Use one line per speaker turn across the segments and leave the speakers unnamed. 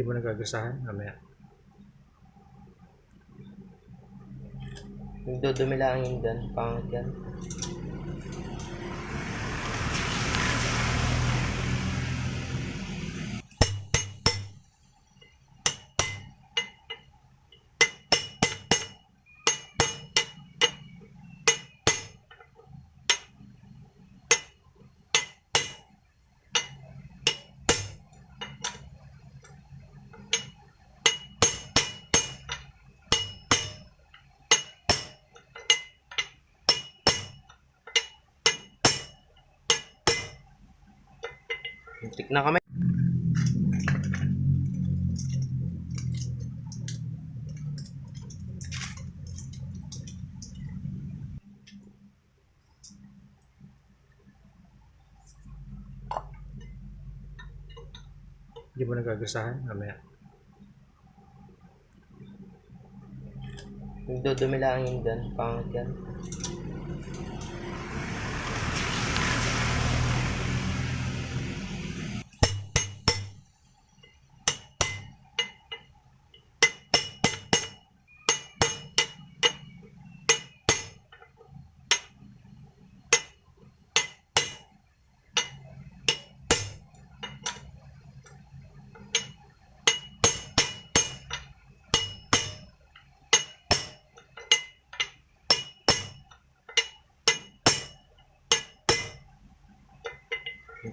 Hindi mo nagagasahan mamaya.
Nagdudumi lang yun dyan. Pangit yan. Na kami.
Hindi mo nagagasahan mamaya.
Nagdudumi lang yun dyan. Pangit yan.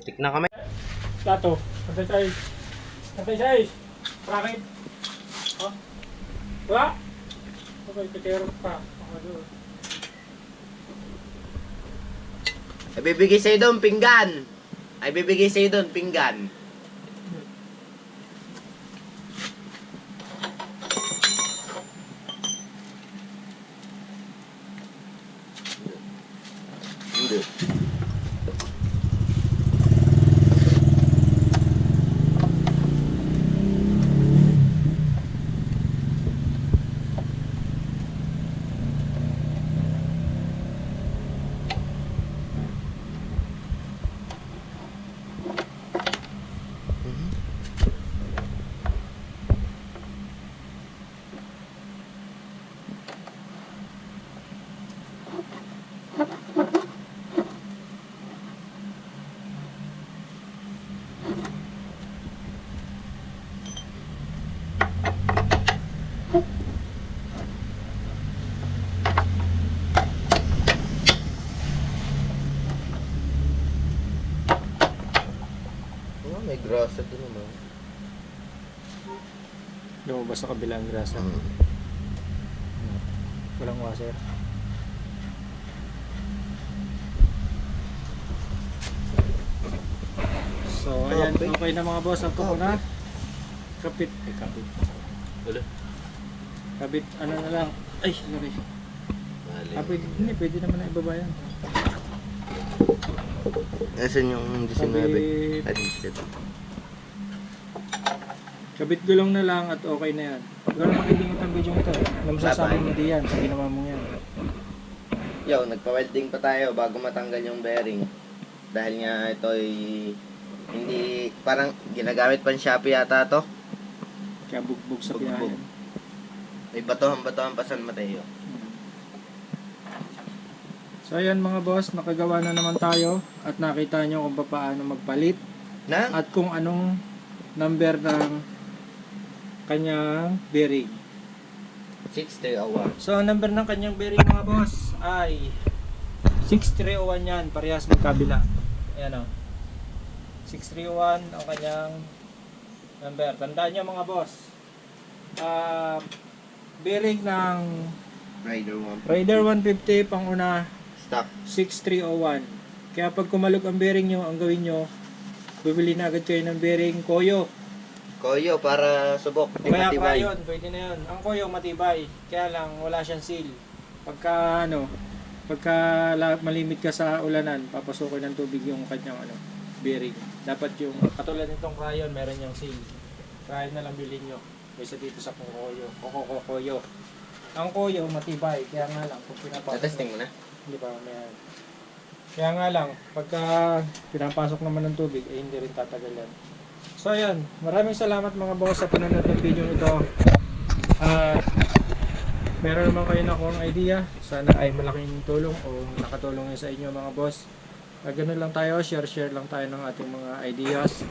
Muntik na kami.
Plato. Size. Pantay size. Bakit? Oh. Wala? Okay, kitero ka. Ako doon.
Ay, bibigay sa'yo doon, pinggan. Ay, bibigay sa'yo doon, pinggan. Hindi. Oh, may grasa din naman.
Sa kabilang grasa. Walang washer. So, ayan.
Kapit.
Okay na mga boss. Ang ko na. Kapit. Eh, kapit.
Wala.
Kapit. Ano na lang. Ay, sorry. Ah, pwede, hindi, pwede naman na ibaba yan.
Nasaan yung 19?
Kapit.
Ah, 17.
Kabit gulong na lang at okay na yan. Wala makikingit ang video ito, alam mo sasabi mo di yan sa ginawa mo yan.
Yo, nagpa-welding pa tayo bago matanggal yung bearing. Dahil nga ito ay hindi parang ginagamit pa ng Shopee yata to.
Kaya bugbog sa biyahe.
May batohan-batohan pa San Mateo.
So ayan mga boss, nakagawa na naman tayo at nakita nyo kung paano magpalit
Na?
at kung anong number ng kanyang bearing.
6301.
So ang number ng kanyang bearing mga boss ay 6301 yan, parehas magkabila. Ayan o. 631 ang kanyang number. Tandaan nyo mga boss. Ah, bearing ng
Rider 1.
Raider 150 pang una
Stock.
6301. Kaya pag kumalog ang bearing nyo, ang gawin nyo, bibili na agad kayo ng bearing Koyo.
Koyo para subok.
O kaya
Matibay.
crayon, pwede na yun. Ang Koyo matibay, kaya lang wala siyang seal. Pagka ano, pagka la- malimit ka sa ulanan, papasukin ng tubig yung kanyang ano, bearing. Dapat yung, katulad nitong crayon, meron yung seal. Crayon na lang bilhin nyo. Kaysa dito sa Koyo. Koko Koyo. Ang Koyo matibay, kaya nga lang, pag pinapasok
Natesting mo na?
Hindi pa may Kaya nga lang, pagka pinapasok naman ng tubig, eh hindi rin tatagal yan. So ayan, maraming salamat mga boss sa panonood ng video ito. At meron naman kayo na akong idea. Sana ay malaking tulong o nakatulong sa inyo mga boss. Uh, ganun lang tayo, share-share lang tayo ng ating mga ideas.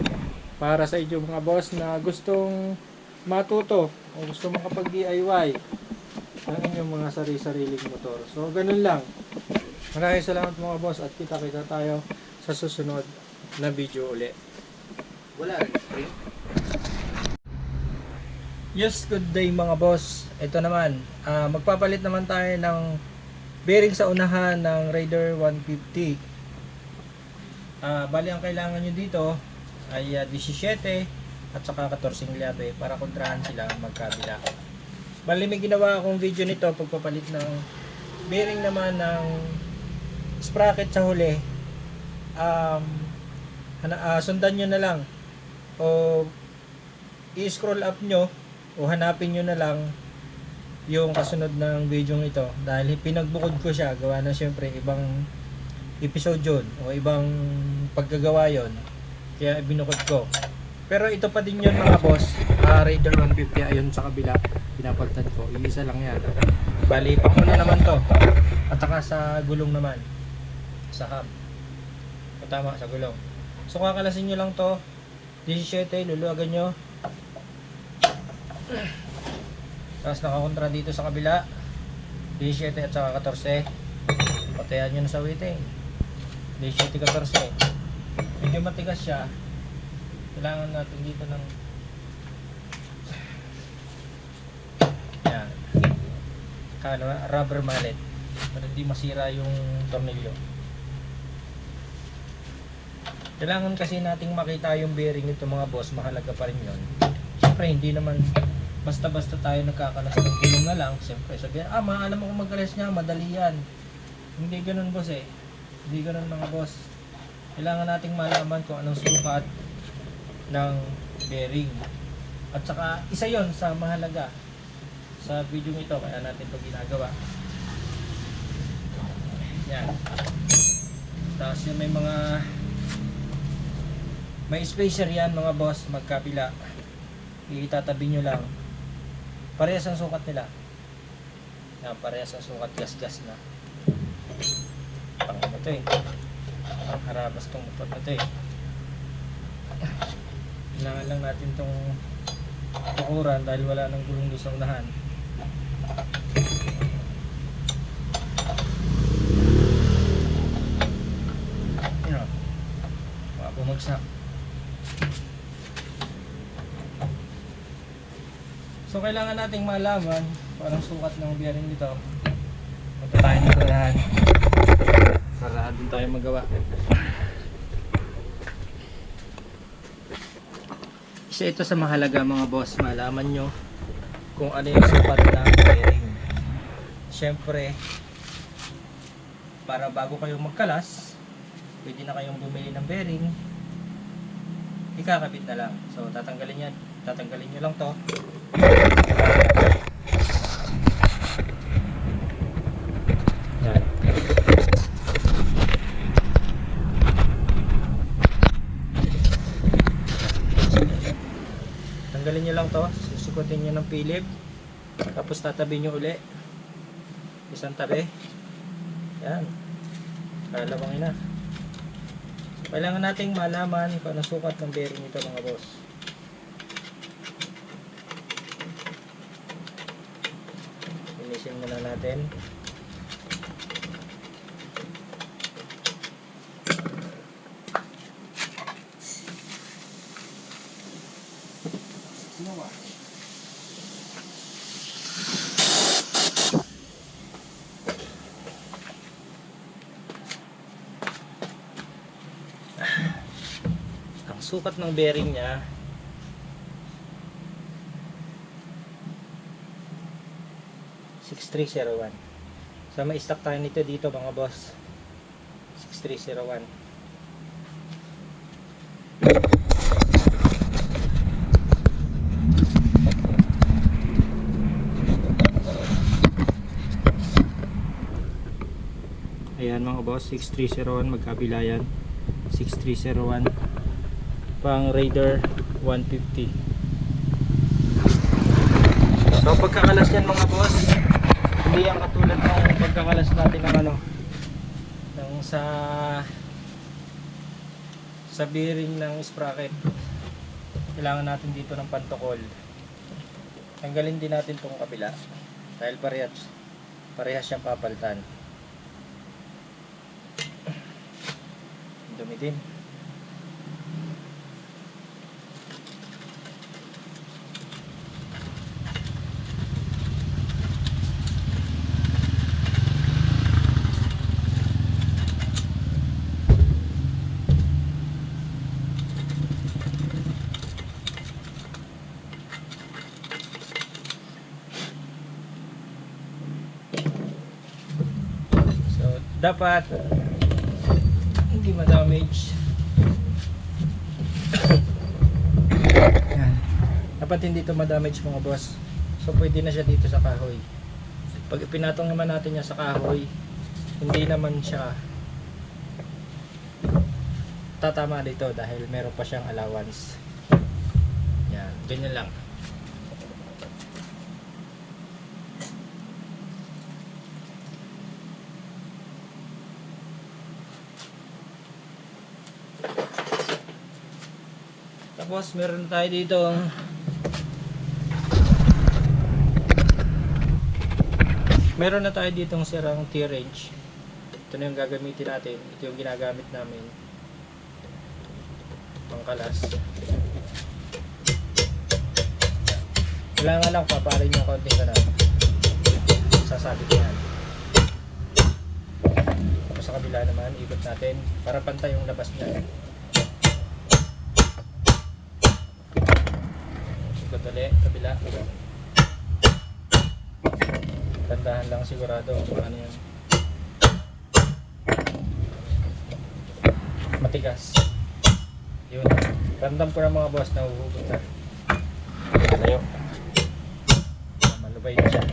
Para sa inyo mga boss na gustong matuto o gusto makapag-DIY ng inyong mga sarili-sariling motor. So ganun lang. Maraming salamat mga boss at kita-kita tayo sa susunod na video uli.
Wala rin spring.
Yes, good day mga boss. Ito naman, ah, magpapalit naman tayo ng bearing sa unahan ng Raider 150. Ah, bali ang kailangan nyo dito ay ah, 17 at saka 14 liabe para kontrahan sila magkabila. Bali may ginawa akong video nito pagpapalit ng bearing naman ng sprocket sa huli. Um, ah, sundan nyo na lang o i-scroll up nyo o hanapin nyo na lang yung kasunod ng video ito. Dahil pinagbukod ko siya gawa na syempre ibang episode yun o ibang paggagawa yon kaya binukod ko. Pero ito pa din yun mga boss. Uh, Raider 150 ayun sa kabila. Pinapalitan ko. Iisa lang yan. Bali panguna naman to. At saka sa gulong naman. Sa cam o tama sa gulong. So kakalasin nyo lang to 17 luluwagan nyo. Tapos nakakontra dito sa kabila. 17 at saka 14 patayan nyo na sa waiting 17 14 medyo matigas siya. Kailangan natin dito ng yan. Kano, rubber mallet. Para hindi masira yung tornilyo kailangan kasi nating makita yung bearing nito mga boss mahalaga pa rin yun syempre hindi naman basta-basta tayo nagkakalas ng gulong na lang, siyempre sabihin, ah, maalam kung magkalas niya, madali yan. Hindi ganun boss eh. Hindi ganun mga boss. Kailangan nating malaman kung anong sukat ng bearing. At saka, isa yon sa mahalaga sa video ito, kaya natin ito ginagawa. Yan. Tapos yung may mga may spacer yan mga boss, magkabila. Itatabi nyo lang. Parehas ang sukat nila. Yan, parehas ang sukat gas-gas na. Pang ano to eh. Pang harabas tong motor na to eh. Kailangan lang natin tong tukuran dahil wala nang gulong doon sa unahan. Yan. Baka bumagsak. So kailangan nating malaman parang sukat ng bearing dito. Punta tayo ng. Para doon tayo magawa. Isa ito sa mahalaga mga boss, malaman nyo kung ano yung sukat ng bearing. Siyempre, para bago kayo magkalas, pwede na kayong bumili ng bearing, ikakabit na lang. So tatanggalin yan, tatanggalin nyo lang to. Tanggalin nyo lang to, susukutin nyo ng pilip, tapos tatabi nyo uli. Isang tabi. Yan. Kalawangin na. Kailangan nating malaman kung anong sukat ng bearing nito mga boss. Natin. Ang sukat ng bearing niya six three zero one. So may stock tayo nito dito mga boss. 6301. Ayan mga boss, 6301 magkabila yan. 6301 pang Raider 150. So pagkakalas yan mga boss, hindi yan katulad ng pagkakalas natin ng ano, ng sa sa bearing ng sprocket. Kailangan natin dito ng pantokol. Tanggalin din natin tong kabila dahil parehas parehas siyang papalitan. Dumi din. So, dapat hindi ma-damage. Dapat hindi to ma-damage mga boss. So, pwede na siya dito sa kahoy. Pag ipinatong naman natin niya sa kahoy, hindi naman siya tatama dito dahil meron pa siyang allowance. Yan, ganyan lang. Tapos meron tayo dito Meron na tayo ditong sirang T-wrench. Ito na yung gagamitin natin. Ito yung ginagamit namin. Pangkalas. Kailangan lang paparin yung konting ganun. Sasabit yan. Tapos sa kabila naman, ikot natin para pantay yung labas niya. Ikot ulit, kabila. Tandahan lang sigurado kung ano yan. Matigas. Yun. Ramdam ko ng mga boss na uhugot na. Malayo. Malubay na siya.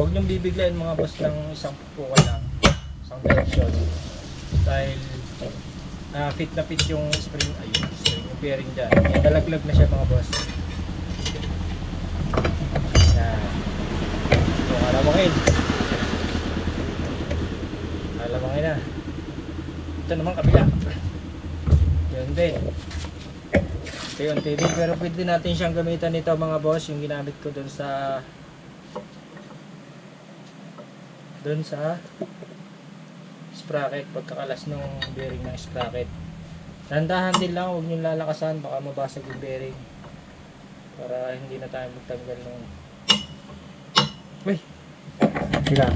Huwag niyong bibiglayin mga boss ng isang pupukan lang. Isang direction. Dahil ah, fit na fit yung spring, ayun, spring, yung bearing dyan. Yan, dalaglag na siya mga boss. Yan. Yung alamangin. Alamangin na. Ito naman kabila. Yun din. Yung TV. Pero pwede natin siyang gamitan nito mga boss. Yung ginamit ko dun sa dun sa sprocket. Pagkakalas ng bearing ng sprocket. Tandahan din lang. Huwag nyo lalakasan. Baka mabasag yung bearing. Para hindi na tayo magtanggal ng Uy! Sila.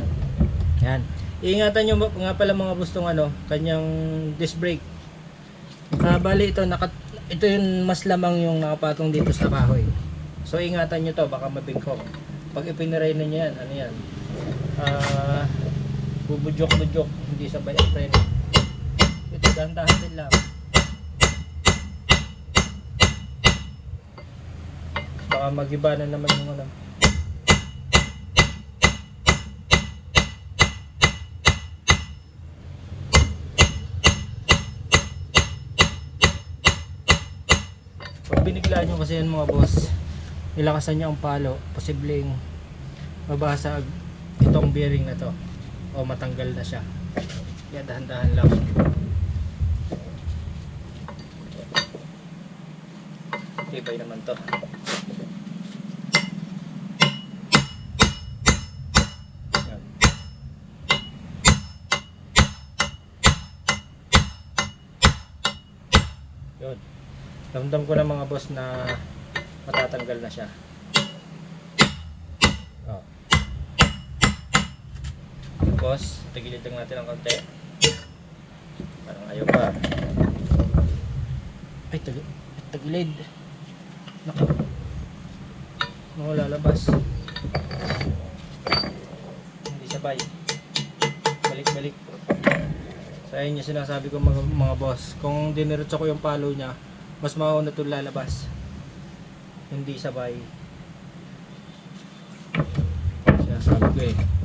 Yan. Iingatan nyo nga pala mga gustong ano, kanyang disc brake. Ah, bali ito, naka, ito yung mas lamang yung nakapatong dito sa kahoy. So ingatan nyo to, baka mabingkok. Pag ipiniray na nyo yan, ano yan? Ah, bubudyok-budyok, hindi sabay ang preno. Ito, dahan-dahan din lang. Baka magiba na naman yung ano. Pag binigla nyo kasi yan mga boss, nilakasan nyo ang palo, posibleng mabasag itong bearing na to o matanggal na siya. Kaya dahan-dahan lang. Tibay naman to. Yun. Ramdam ko na mga boss na matatanggal na siya. Tapos, tagilid lang natin ng konti. Parang ayaw pa. Ay, tag tagilid. Naku. Naku, lalabas. Hindi sabay. Balik-balik. Sa inyo sinasabi ko mga, mga boss, kung diniretso ko yung palo niya, mas mauna ito lalabas. Hindi sabay. Sinasabi ko eh.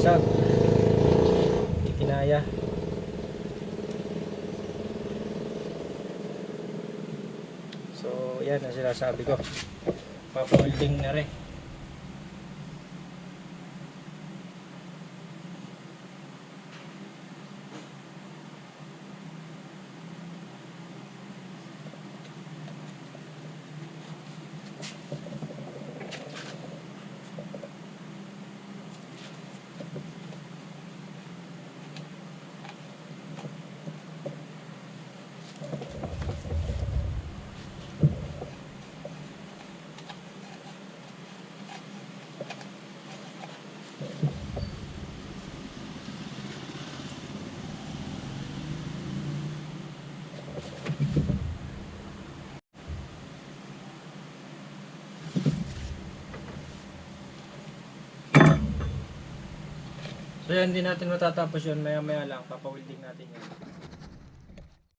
basag hindi kinaya so yan ang sinasabi ko. Papaholding na rin. So yan, hindi natin matatapos yun. Maya maya lang, papawelding natin yan.